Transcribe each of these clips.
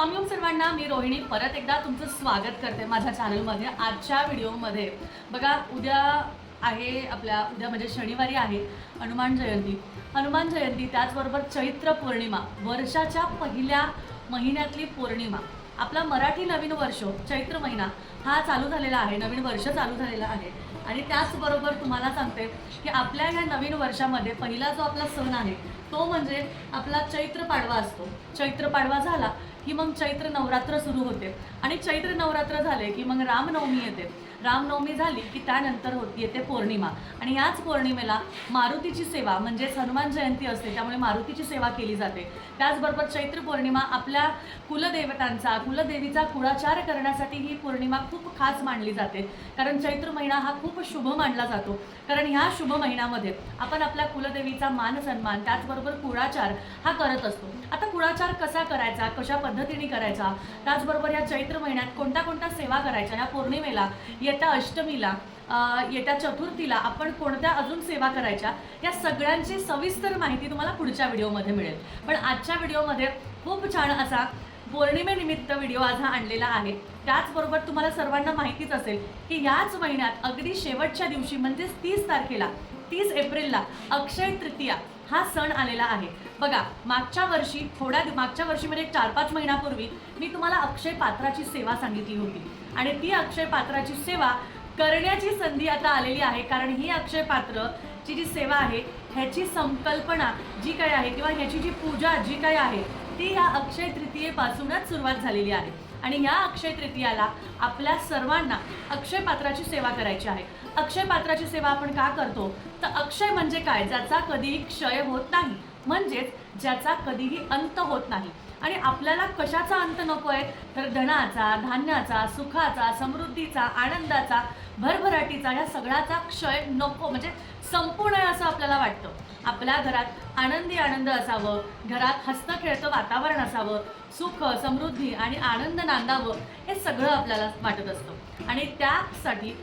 स्वामी ओम सर्वांना मी रोहिणी. परत एकदा तुमचं स्वागत करते माझ्या चॅनलमध्ये आजच्या व्हिडिओमध्ये बघा उद्या आहे आपल्या उद्या म्हणजे शनिवारी आहे हनुमान जयंती. हनुमान जयंती त्याचबरोबर चैत्र पौर्णिमा वर्षाच्या पहिल्या महिन्यातली पौर्णिमा. आपला मराठी नवीन वर्ष चैत्र महिना हा चालू झालेला आहे नवीन वर्ष चालू झालेला आहे. आणि त्याचबरोबर तुम्हाला सांगते की आपल्या ह्या नवीन वर्षामध्ये पहिला जो आपला सण आहे तो म्हणजे आपला चैत्र पाडवा असतो. चैत्र पाडवा झाला की मग चैत्र नवरात्र सुरू होते. आणि चैत्र नवरात्र झाले की मग रामनवमी येते. रामनवमी झाली की त्यानंतर होत येते पौर्णिमा. आणि याच पौर्णिमेला मारुतीची सेवा म्हणजेच हनुमान जयंती असते त्यामुळे मारुतीची सेवा केली जाते. त्याचबरोबर चैत्र पौर्णिमा आपल्या कुलदेवतांचा कुलदेवीचा कुळाचार करण्यासाठी ही पौर्णिमा खूप खास मानली जाते. कारण चैत्र महिना हा खूप शुभ मानला जातो. कारण ह्या शुभ महिन्यामध्ये आपण आपल्या कुलदेवीचा मान सन्मान त्याचबरोबर कुळाचार हा करत असतो. आता कुळाचार कसा करायचा? कशा पद्धतीने करायचा. त्याचबरोबर या चैत्र महिन्यात कोणत्या कोणत्या सेवा करायच्या या पौर्णिमेला येत्या अष्टमीला येत्या चतुर्थीला आपण कोणत्या अजून सेवा करायच्या? या सगळ्यांची सविस्तर माहिती तुम्हाला पुढच्या व्हिडिओमध्ये मिळेल. पण आजच्या व्हिडिओमध्ये खूप छान असा पौर्णिमेनिमित्त व्हिडिओ आज हा आणलेला आहे. त्याचबरोबर तुम्हाला सर्वांना माहितीच असेल की याच महिन्यात अगदी शेवटच्या दिवशी म्हणजेच तीस तारखेला तीस एप्रिलला अक्षय तृतीया हा सण आलेला आहे. बघा मागच्या वर्षी थोड्या मागच्या वर्षी म्हणजे एक चार पाच महिन्यापूर्वी मी तुम्हाला अक्षय पात्राची सेवा सांगितली होती. आणि ती अक्षय पात्राची सेवा करण्याची संधी आता आलेली आहे कारण ही अक्षय पात्रची जी सेवा आहे ह्याची संकल्पना जी काही आहे किंवा ह्याची जी पूजा जी काही आहे ती या अक्षय तृतीयेपासूनच सुरुवात झालेली आहे. आणि या अक्षय तृतीयाला आपल्या सर्वांना अक्षय पात्राची सेवा करायची आहे. अक्षय पात्राची सेवा आपण का करतो? तर अक्षय म्हणजे काय? ज्याचा कधीही क्षय होत नाही. म्हणजेच ज्याचा कधीही अंत होत नाही. आणि आपल्याला कशाचा अंत नको आहे तर धनाचा धान्याचा सुखाचा समृद्धीचा आनंदाचा भरभराटीचा ह्या सगळ्याचा क्षय नको. म्हणजे संपूर्ण आहे असं आपल्याला वाटतं. आपल्या घरात आनंदी आनंद असावं घरात हस्तखेळतं वातावरण असावं सुख समृद्धी आणि आनंद नांदावं हे सगळं आपल्याला वाटत असतं. आणि त्यासाठी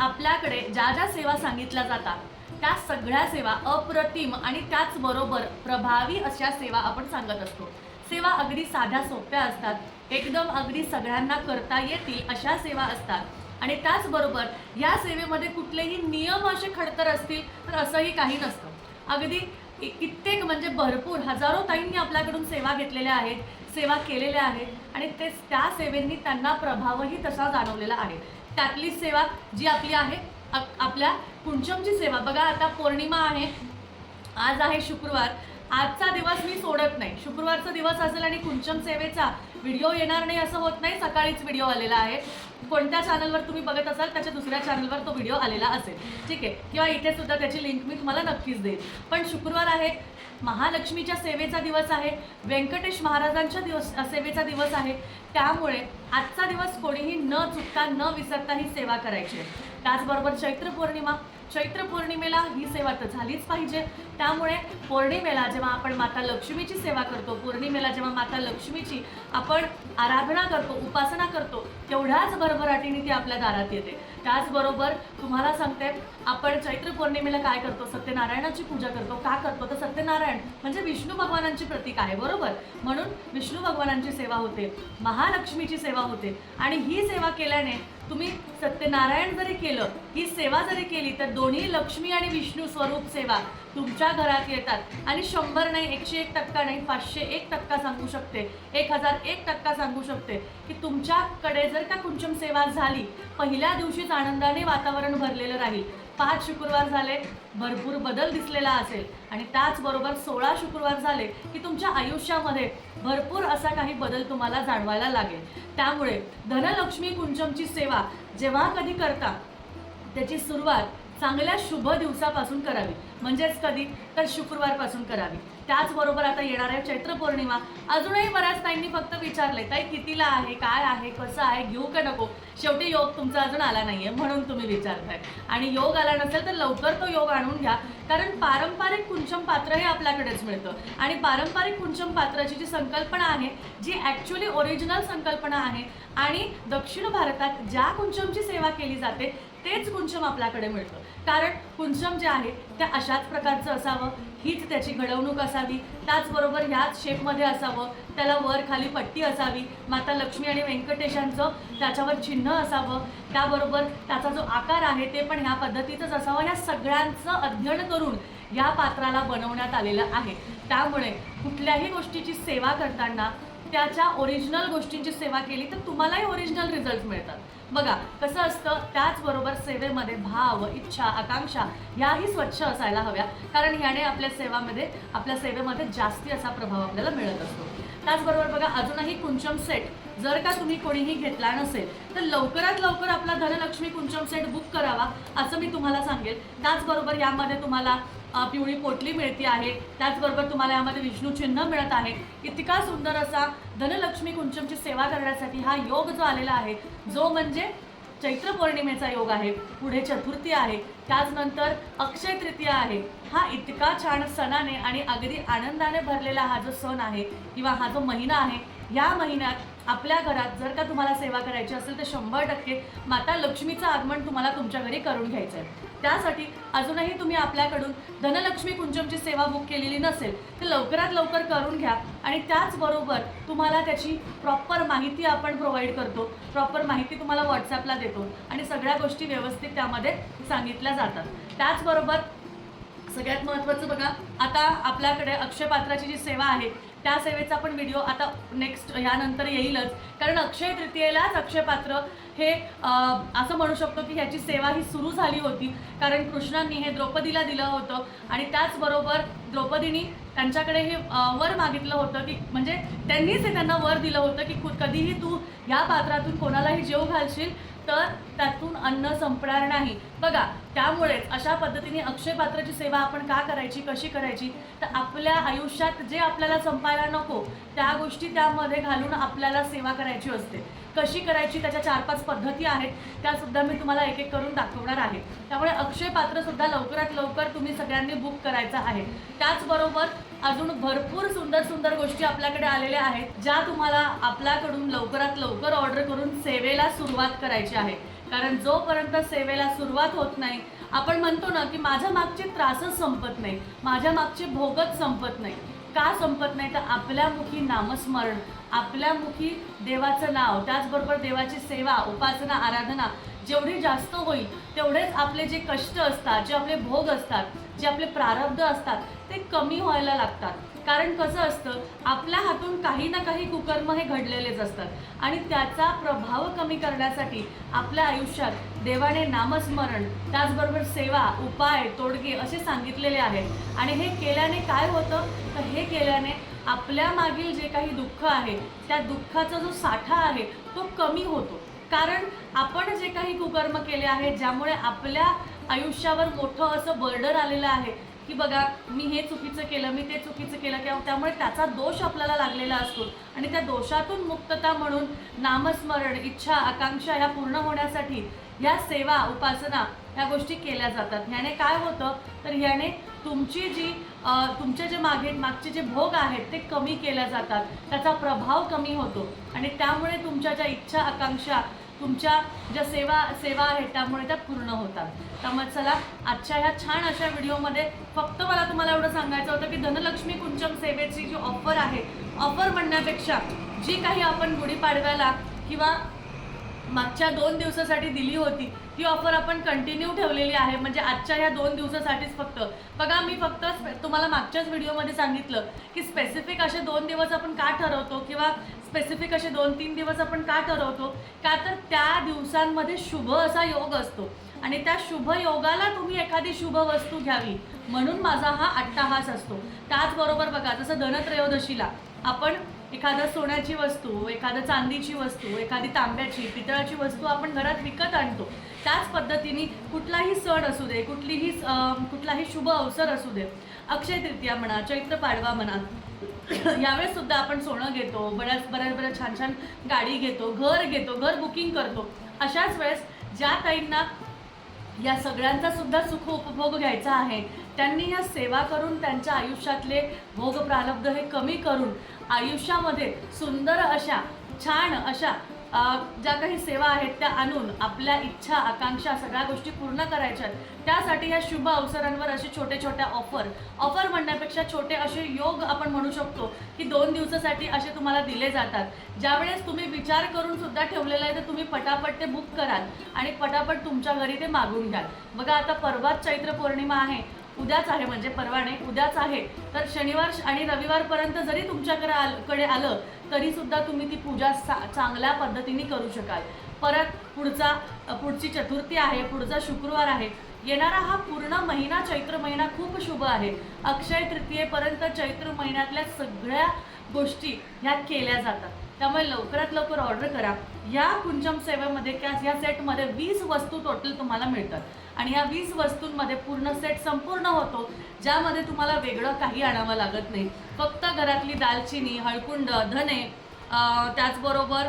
आपल्याकडे ज्या ज्या सेवा सांगितल्या जातात त्या सगळ्या सेवा अप्रतिम आणि त्याचबरोबर प्रभावी अशा सेवा आपण सांगत असतो. सेवा अगदी साध्या सोप्या असतात. एकदम अगदी सगळ्यांना करता येतील अशा सेवा असतात. आणि त्याचबरोबर या सेवेमध्ये कुठलेही नियम असे खडतर असतील तर असंही काही नसतं. अगदी कित्येक म्हणजे भरपूर हजारो ताईंनी आपल्याकडून सेवा घेतलेल्या आहेत सेवा केलेल्या आहेत. आणि ते त्या सेवेंनी त्यांना प्रभावही तसा जाणवलेला आहे. त्यातली सेवा जी आपली आहे आपल्या कुंचमची सेवा. बघा आता पौर्णिमा आहे. आज आहे शुक्रवार. आजचा दिवस मी सोडत नाही. शुक्रवारचा दिवस असेल आणि कुंचम सेवेचा व्हिडिओ येणार नाही असं होत नाही. सकाळीच व्हिडिओ आलेला आहे. कोणत्या चॅनलवर तुम्ही बघत असाल त्याच्या दुसऱ्या चॅनलवर तो व्हिडिओ आलेला असेल. ठीक आहे? किंवा इथे सुद्धा त्याची लिंक मी तुम्हाला नक्कीच देईल. पण शुक्रवार आहे. महालक्ष्मीच्या सेवेचा दिवस आहे. व्यंकटेश महाराजांच्या दिवस सेवेचा दिवस आहे. त्यामुळे आजचा दिवस कोणीही न चुकता न विसरता ही सेवा करायची आहे. त्याचबरोबर चैत्र पौर्णिमा चैत्र पौर्णिमेला ही सेवा तर झालीच पाहिजे. त्यामुळे पौर्णिमेला जेव्हा आपण माता लक्ष्मीची सेवा करतो पौर्णिमेला जेव्हा माता लक्ष्मीची आपण आराधना करतो उपासना करतो तेवढ्याच भरभराटीने ती आपल्या दारात येते. त्याचबरोबर तुम्हाला सांगते आपण चैत्र पौर्णिमेला काय करतो? सत्यनारायणाची पूजा करतो. का करतो? तर सत्यनारायण म्हणजे विष्णू भगवानांची प्रतीक आहे बरोबर? म्हणून विष्णू भगवानांची सेवा होते महालक्ष्मीची सेवा होते. आणि ही सेवा केल्याने तुम्ही सत्यनारायण जरी केलं ही सेवा जरी केली तर दोन्ही लक्ष्मी आणि विष्णू स्वरूप सेवा तुमच्या घरात येतात. आणि शंभर नाही एकशे एक टक्का नाही पाचशे एक टक्का सांगू शकते. एक हजार एक टक्का सांगू शकते की तुमच्याकडे जर का कुंचम सेवा झाली पहिल्या दिवशीच आनंदाने वातावरण भरलेलं राहील. पाच शुक्रवार झाले भरपूर बदल दिसलेला असेल. आणि त्याचबरोबर सोळा शुक्रवार झाले की तुमच्या आयुष्यामध्ये भरपूर असा काही बदल तुम्हाला जाणवायला लागेल. त्यामुळे धनलक्ष्मी कुंचमची सेवा जेव्हा कधी करता त्याची सुरुवात चांगल्या शुभ दिवसापासून करावी. म्हणजेच कधी? तर शुक्रवारपासून करावी. त्याचबरोबर आता येणार आहे चैत्र पौर्णिमा अजूनही बऱ्याच ताईंनी फक्त विचारले ताई कितीला आहे? काय आहे? कसं आहे? घेऊ का नको? शेवटी योग तुमचा अजून आला नाहीये म्हणून तुम्ही विचारताय. आणि योग आला नसेल तर लवकर तो योग आणून घ्या. कारण पारंपरिक कुंचम पात्र हे आपल्याकडेच मिळतं. आणि पारंपरिक कुंचम पात्राची जी संकल्पना आहे जी ॲक्च्युली ओरिजिनल संकल्पना आहे आणि दक्षिण भारतात ज्या कुंचमची सेवा केली जाते तेच कुंचम आपल्याकडे मिळतं. कारण कुंचम जे आहे त्या अशाच प्रकारचं असावं हीच त्याची घडवणूक असावी त्याचबरोबर ह्याच शेपमध्ये असावं त्याला वर खाली पट्टी असावी माता लक्ष्मी आणि व्यंकटेशांचं त्याच्यावर चिन्ह असावं त्याबरोबर त्याचा जो आकार आहे ते पण ह्या पद्धतीतच असावं या सगळ्यांचं अध्ययन करून या पात्राला बनवण्यात आलेलं आहे. त्यामुळे कुठल्याही गोष्टीची सेवा करताना त्याच्या ओरिजिनल गोष्टींची सेवा केली तर तुम्हालाही ओरिजिनल रिझल्ट मिळतात. बघा कसं असतं त्याचबरोबर सेवेमध्ये भाव इच्छा आकांक्षा याही स्वच्छ असायला हव्या. कारण ह्याने आपल्या सेवामध्ये आपल्या सेवेमध्ये जास्ती असा प्रभाव आपल्याला मिळत असतो. त्याचबरोबर बघा अजूनही कुंचम सेट जर का तुम्ही कोणीही घेतला नसेल तर लवकरात लवकर आपला धनलक्ष्मी कुंचम सेट बुक करावा असं मी तुम्हाला सांगेल. त्याचबरोबर यामध्ये तुम्हाला पिवळी पोटली मिळते आहे. त्याचबरोबर तुम्हाला यामध्ये विष्णू चिन्ह मिळत आहे. इतका सुंदर असा धनलक्ष्मी कुंचमची सेवा करण्यासाठी हा योग जो आलेला आहे जो म्हणजे चैत्र पौर्णिमेचा योग आहे पुढे चतुर्थी आहे त्याचनंतर अक्षय तृतीया आहे. हा इतका छान सणाने आणि अगदी आनंदाने भरलेला हा जो सण आहे किंवा हा जो महिना आहे या महिन्यात आपल्या घरात जर का तुम्हाला सेवा करायची असेल तर शंभर टक्के माता लक्ष्मीचं आगमन तुम्हाला तुमच्या घरी करून घ्यायचं आहे त्यासाठी अजूनही तुम्ही आपल्याकडून धनलक्ष्मी कुंचमची सेवा बुक केलेली नसेल तर लवकरात लवकर करून घ्या. आणि त्याचबरोबर तुम्हाला त्याची प्रॉपर माहिती आपण प्रोव्हाइड करतो. प्रॉपर माहिती तुम्हाला व्हॉट्सॲपला देतो. आणि सगळ्या गोष्टी व्यवस्थित त्यामध्ये सांगितल्या जातात. त्याचबरोबर सगळ्यात महत्त्वाचं बघा आता आपल्याकडे अक्षयपात्राची जी सेवा आहे त्या सेवेचा पण व्हिडिओ आता नेक्स्ट ह्यानंतर येईलच. कारण अक्षय तृतीयेलाच अक्षयपात्र हे असं म्हणू शकतो की ह्याची सेवा ही सुरू झाली होती. कारण कृष्णांनी हे द्रौपदीला दिलं होतं आणि त्याचबरोबर द्रौपदीनी त्यांच्याकडे हे वर मागितलं होतं की म्हणजे त्यांनीच हे त्यांना वर दिलं होतं की कधीही तू या पात्रातून कोणालाही जेव घालशील तर त्यातून अन्न संपणार नाही. बघा त्यामुळेच अशा पद्धतीने अक्षय पात्राची सेवा आपण का करायची कशी करायची? तर आपल्या आयुष्यात जे आपल्याला संपायला नको त्या गोष्टी त्यामध्ये घालून आपल्याला सेवा करायची असते. कशी करायची? त्याच्या चार पाच पद्धती आहेत. त्यासुद्धा मी तुम्हाला एक एक करून दाखवणार आहे. त्यामुळे अक्षय पात्रसुद्धा लवकरात लवकर तुम्ही सगळ्यांनी बुक करायचं आहे. त्याचबरोबर अजून भरपूर सुंदर सुंदर गोष्टी आपल्याकडे आलेल्या आहेत ज्या तुम्हाला आपल्याकडून लवकरात लवकर ऑर्डर करून सेवेला सुरुवात करायची आहे. कारण जोपर्यंत सेवेला सुरुवात होत नाही आपण म्हणतो ना की माझ्या मागचे त्रासच संपत नाही माझ्या मागचे भोगच संपत नाही. का संपत नाही? तर आपल्या मुखी नामस्मरण आपल्या मुखी देवाचं नाव त्याचबरोबर देवाची सेवा उपासना आराधना जेवढी जास्त होईल तेवढेच आपले जे कष्ट असतात जे आपले भोग असतात जे आपले प्रारब्ध असतात ते कमी व्हायला लागतात. कारण कसं असतं आपल्या हातून काही ना काही कुकर्म हे घडलेलेच असतात. आणि त्याचा प्रभाव कमी करण्यासाठी आपल्या आयुष्यात देवाने नामस्मरण त्याचबरोबर सेवा उपाय तोडगे असे सांगितलेले आहेत. आणि हे केल्याने काय होतं? तर हे केल्याने आपल्या मागील जे काही दुःख आहे त्या दुःखाचा जो साठा आहे तो कमी होतो. कारण आपण जे काही कुकर्म केले आहेत ज्यामुळे आपल्या आयुष्यावर मोठं असं बर्डर आलेलं आहे की बघा मी हे चुकीचं केलं मी ते चुकीचं केलं किंवा त्यामुळे त्याचा दोष आपल्याला लागलेला असतो. आणि त्या दोषातून मुक्तता म्हणून नामस्मरण इच्छा आकांक्षा ह्या पूर्ण होण्यासाठी ह्या सेवा उपासना ह्या गोष्टी केल्या जातात. ह्याने काय होतं? तर ह्याने तुमची जी तुमच्या तुमचे जे मागे मागचे जे भोग आहेत ते कमी केल्या जातात. त्याचा प्रभाव कमी होतो. आणि त्यामुळे तुमच्या ज्या इच्छा आकांक्षा तुमच्या ज्या सेवा सेवा आहेत त्यामुळे त्या पूर्ण होतात. त्यामुळे चला आजच्या ह्या छान अशा व्हिडिओमध्ये फक्त मला तुम्हाला एवढं सांगायचं होतं की धनलक्ष्मी कुंचम सेवेची जी ऑफर आहे ऑफर म्हणण्यापेक्षा जी काही आपण गुढीपाडव्याला किंवा मागच्या दोन दिवसासाठी दिली होती. ती ऑफर आपण कंटिन्यू ठेवलेली आहे. म्हणजे आजच्या ह्या दोन दिवसासाठीच फक्त. बघा मी फक्त तुम्हाला मागच्याच व्हिडिओमध्ये सांगितलं की स्पेसिफिक असे दोन दिवस आपण का ठरवतो किंवा स्पेसिफिक असे दोन तीन दिवस आपण का ठरवतो? का तर त्या दिवसांमध्ये शुभ असा योग असतो. आणि त्या शुभ योगाला तुम्ही एखादी शुभ वस्तू घ्यावी. म्हणून माझा हा अट्टाहास असतो. त्याचबरोबर बघा जसं धनत्रयोदशीला आपण एखादं सोन्याची वस्तू एखादं चांदीची वस्तू एखादी तांब्याची पितळाची वस्तू आपण घरात विकत आणतो. त्याच पद्धतीने कुठलाही सण असू दे कुठलीही कुठलाही शुभ अवसर असू दे अक्षय तृतीया म्हणा चैत्र पाडवा म्हणा यावेळेस सुद्धा आपण सोनं घेतो बऱ्याच बऱ्याच बऱ्याच छान छान गाडी घेतो घर घेतो घर बुकिंग करतो. अशाच वेळेस ज्या ताईंना या सगळ्यांचा सुद्धा सुख उपभोग घ्यायचा आहे. त्यांनी या सेवा करून त्यांच्या आयुष्यातले भोग प्रारब्ध हे कमी करून आयुष्यामध्ये सुंदर अशा छान अशा ज्या काही सेवा आहेत त्या आणून आपल्या इच्छा आकांक्षा सगळ्या गोष्टी पूर्ण करायच्या आहेत. त्यासाठी या शुभ अवसरांवर असे छोटे छोट्या ऑफर. ऑफर म्हणण्यापेक्षा छोटे असे योग आपण म्हणू शकतो की दोन दिवसासाठी असे तुम्हाला दिले जातात. ज्यावेळेस तुम्ही विचार करून सुद्धा ठेवलेलं आहे तर तुम्ही पटापट ते बुक कराल आणि पटापट तुमच्या घरी ते मागून घ्याल. बघा आता परवाच चैत्र पौर्णिमा आहे. उद्याच आहे म्हणजे परवा नाही उद्याच आहे. तर शनिवार आणि रविवारपर्यंत जरी तुमच्याकडे आलकडे आलं तरीसुद्धा तुम्ही ती पूजा सा चांगल्या पद्धतीने करू शकाल. परत पुढचा पुढची चतुर्थी आहे पुढचा शुक्रवार आहे. येणारा हा पूर्ण महिना चैत्र महिना खूप शुभ आहे. अक्षय तृतीयेपर्यंत चैत्र महिन्यातल्या सगळ्या गोष्टी ह्या केल्या जातात. त्यामुळे लवकरात लवकर ऑर्डर करा. या कुंचम सेवेमध्ये क्या या सेटमध्ये वीस वस्तू टोटल तुम्हाला मिळतात. आणि या वीस वस्तूंमध्ये पूर्ण सेट संपूर्ण होतो ज्यामध्ये तुम्हाला वेगळं काही आणावं लागत नाही. फक्त घरातली दालचिनी हळकुंड धने त्याचबरोबर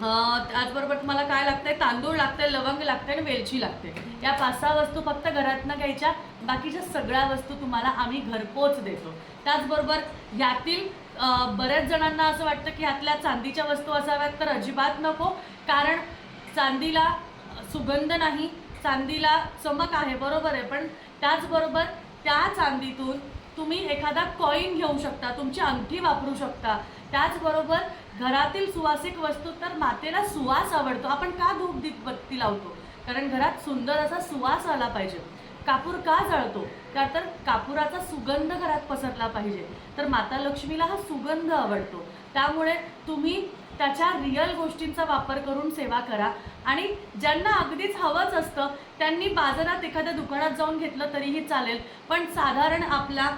त्याचबरोबर तुम्हाला काय लागतंय? तांदूळ लागते लवंग लागते आणि वेलची लागते. या पाच सहा वस्तू फक्त घरातनं घ्यायच्या. बाकीच्या सगळ्या वस्तू तुम्हाला आम्ही घरपोच देतो. त्याचबरोबर यातील बऱ्याच जणांना असं वाटतं की ह्यातल्या चांदीच्या वस्तू असाव्यात तर अजिबात नको. कारण चांदीला सुगंध नाही चांदीला चमक आहे बरोबर आहे. पण त्याचबरोबर त्या चांदीतून तुम्ही एखादा कॉईन घेऊ शकता तुमची अंगठी वापरू शकता. त्याचबरोबर घरातील सुवासिक वस्तू तर मातेला सुवास आवडतो. आपण का धूप दीप बत्ती लावतो? कारण घरात सुंदर असा सुवास आला पाहिजे. कापूर का जळतो? का तर कापुराचा सुगंध घरात पसरला पाहिजे. तर माता लक्ष्मीला हा सुगंध आवडतो. त्यामुळे तुम्ही त्याच्या रिअल गोष्टींचा वापर करून सेवा करा. आणि ज्यांना अगदीच हवंच असतं त्यांनी बाजारात एखाद्या दुकानात जाऊन घेतलं तरीही चालेल. पण साधारण आपला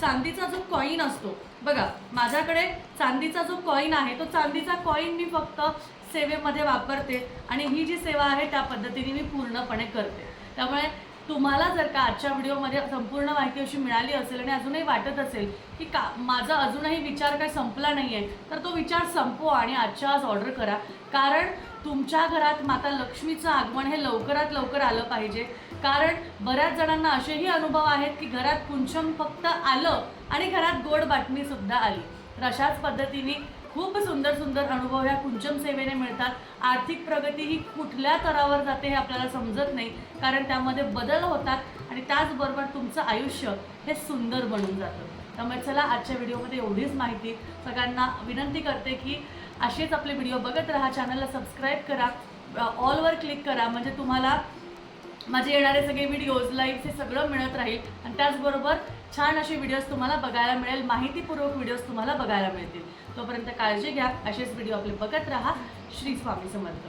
चांदीचा जो कॉईन असतो बघा माझ्याकडे चांदीचा जो कॉईन आहे तो चांदीचा कॉईन मी फक्त सेवेमध्ये वापरते. आणि ही जी सेवा आहे त्या पद्धतीने मी पूर्णपणे करते. त्यामुळे तुम्हाला जर का आजच्या व्हिडिओमध्ये संपूर्ण माहिती अशी मिळाली असेल आणि अजूनही वाटत असेल की का माझा अजूनही विचार काय संपला नाही आहे तर तो विचार संपवा आणि आजच्या आज ऑर्डर करा. कारण तुमच्या घरात माता लक्ष्मीचं आगमन हे लवकरात लवकर आलं पाहिजे. कारण बऱ्याच जणांना असेही अनुभव आहेत की घरात कुंचम फक्त आलं आणि घरात गोड बातमीसुद्धा आली. तर अशाच पद्धतीने खूप सुंदर सुंदर अनुभव ह्या कुंचम सेवेने मिळतात. आर्थिक प्रगती ही कुठल्या तरावर जाते हे आपल्याला समजत नाही कारण त्यामध्ये बदल होतात आणि त्याचबरोबर तुमचं आयुष्य हे सुंदर बनून जातं. त्यामुळे चला आजच्या व्हिडिओमध्ये एवढीच माहिती. सगळ्यांना विनंती करते की असेच आपले व्हिडिओ बघत राहा चॅनलला सबस्क्राईब करा ऑलवर क्लिक करा म्हणजे तुम्हाला माझे येणारे सगळे व्हिडिओज लाईव्ह हे सगळं मिळत राहील. आणि त्याचबरोबर छान असे व्हिडिओज तुम्हाला बघायला मिळेल माहितीपूर्वक व्हिडिओज तुम्हाला बघायला मिळतील. तोपर्यंत काळजी घ्या. असेच व्हिडिओ आपले बघत राहा. श्री स्वामी समर्थ.